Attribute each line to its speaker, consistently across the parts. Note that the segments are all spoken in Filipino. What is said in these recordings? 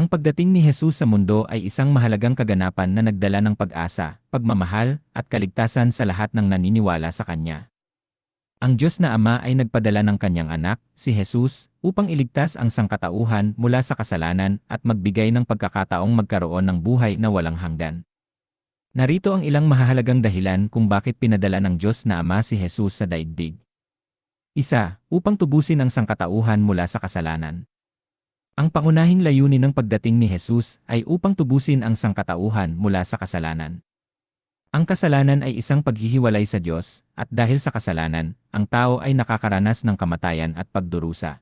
Speaker 1: Ang pagdating ni Jesus sa mundo ay isang mahalagang kaganapan na nagdala ng pag-asa, pagmamahal, at kaligtasan sa lahat ng naniniwala sa Kanya. Ang Diyos na Ama ay nagpadala ng Kanyang anak, si Jesus, upang iligtas ang sangkatauhan mula sa kasalanan at magbigay ng pagkakataong magkaroon ng buhay na walang hanggan. Narito ang ilang mahalagang dahilan kung bakit pinadala ng Diyos na Ama si Jesus sa daigdig. Isa, upang tubusin ang sangkatauhan mula sa kasalanan. Ang pangunahing layunin ng pagdating ni Jesus ay upang tubusin ang sangkatauhan mula sa kasalanan. Ang kasalanan ay isang paghihiwalay sa Diyos, at dahil sa kasalanan, ang tao ay nakakaranas ng kamatayan at pagdurusa.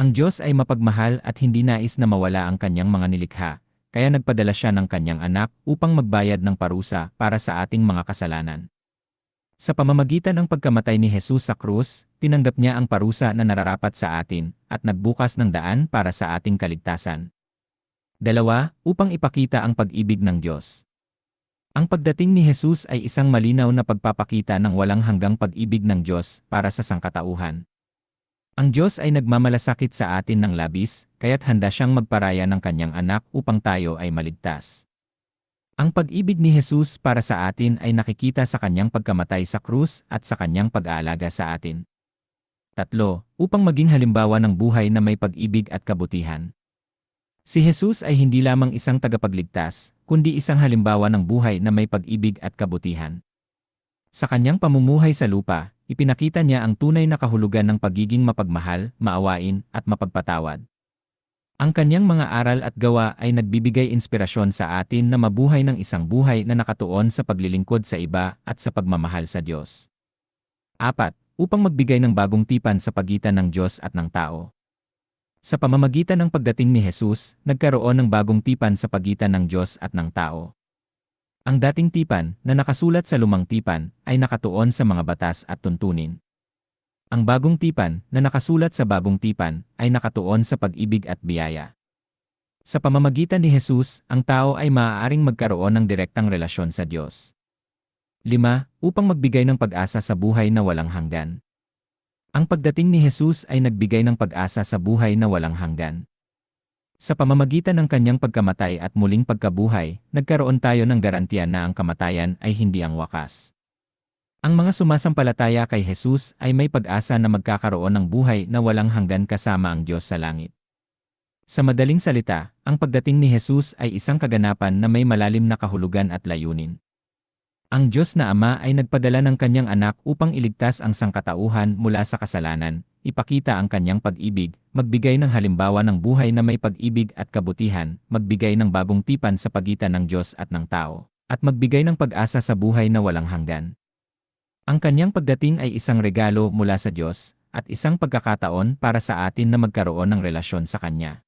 Speaker 1: Ang Diyos ay mapagmahal at hindi nais na mawala ang kanyang mga nilikha, kaya nagpadala siya ng kanyang anak upang magbayad ng parusa para sa ating mga kasalanan. Sa pamamagitan ng pagkamatay ni Jesus sa krus, tinanggap niya ang parusa na nararapat sa atin at nagbukas ng daan para sa ating kaligtasan. Dalawa, upang ipakita ang pag-ibig ng Diyos. Ang pagdating ni Jesus ay isang malinaw na pagpapakita ng walang hanggang pag-ibig ng Diyos para sa sangkatauhan. Ang Diyos ay nagmamalasakit sa atin ng labis, kaya't handa siyang magparaya ng kanyang anak upang tayo ay maligtas. Ang pag-ibig ni Jesus para sa atin ay nakikita sa kanyang pagkamatay sa krus at sa kanyang pag-aalaga sa atin. Tatlo, upang maging halimbawa ng buhay na may pag-ibig at kabutihan. Si Jesus ay hindi lamang isang tagapagligtas, kundi isang halimbawa ng buhay na may pag-ibig at kabutihan. Sa kanyang pamumuhay sa lupa, ipinakita niya ang tunay na kahulugan ng pagiging mapagmahal, maawain, at mapagpatawad. Ang kanyang mga aral at gawa ay nagbibigay inspirasyon sa atin na mabuhay ng isang buhay na nakatuon sa paglilingkod sa iba at sa pagmamahal sa Diyos. 4. Upang magbigay ng bagong tipan sa pagitan ng Diyos at ng tao. Sa pamamagitan ng pagdating ni Jesus, nagkaroon ng bagong tipan sa pagitan ng Diyos at ng tao. Ang dating tipan, na nakasulat sa lumang tipan, ay nakatuon sa mga batas at tuntunin. Ang bagong tipan na nakasulat sa bagong tipan ay nakatuon sa pag-ibig at biyaya. Sa pamamagitan ni Jesus, ang tao ay maaaring magkaroon ng direktang relasyon sa Diyos. 5. Upang magbigay ng pag-asa sa buhay na walang hanggan. Ang pagdating ni Jesus ay nagbigay ng pag-asa sa buhay na walang hanggan. Sa pamamagitan ng kanyang pagkamatay at muling pagkabuhay, nagkaroon tayo ng garantiya na ang kamatayan ay hindi ang wakas. Ang mga sumasampalataya kay Jesus ay may pag-asa na magkakaroon ng buhay na walang hanggan kasama ang Diyos sa langit. Sa madaling salita, ang pagdating ni Jesus ay isang kaganapan na may malalim na kahulugan at layunin. Ang Diyos na Ama ay nagpadala ng kanyang anak upang iligtas ang sangkatauhan mula sa kasalanan, ipakita ang kanyang pag-ibig, magbigay ng halimbawa ng buhay na may pag-ibig at kabutihan, magbigay ng bagong tipan sa pagitan ng Diyos at ng tao, at magbigay ng pag-asa sa buhay na walang hanggan. Ang kanyang pagdating ay isang regalo mula sa Diyos at isang pagkakataon para sa atin na magkaroon ng relasyon sa Kanya.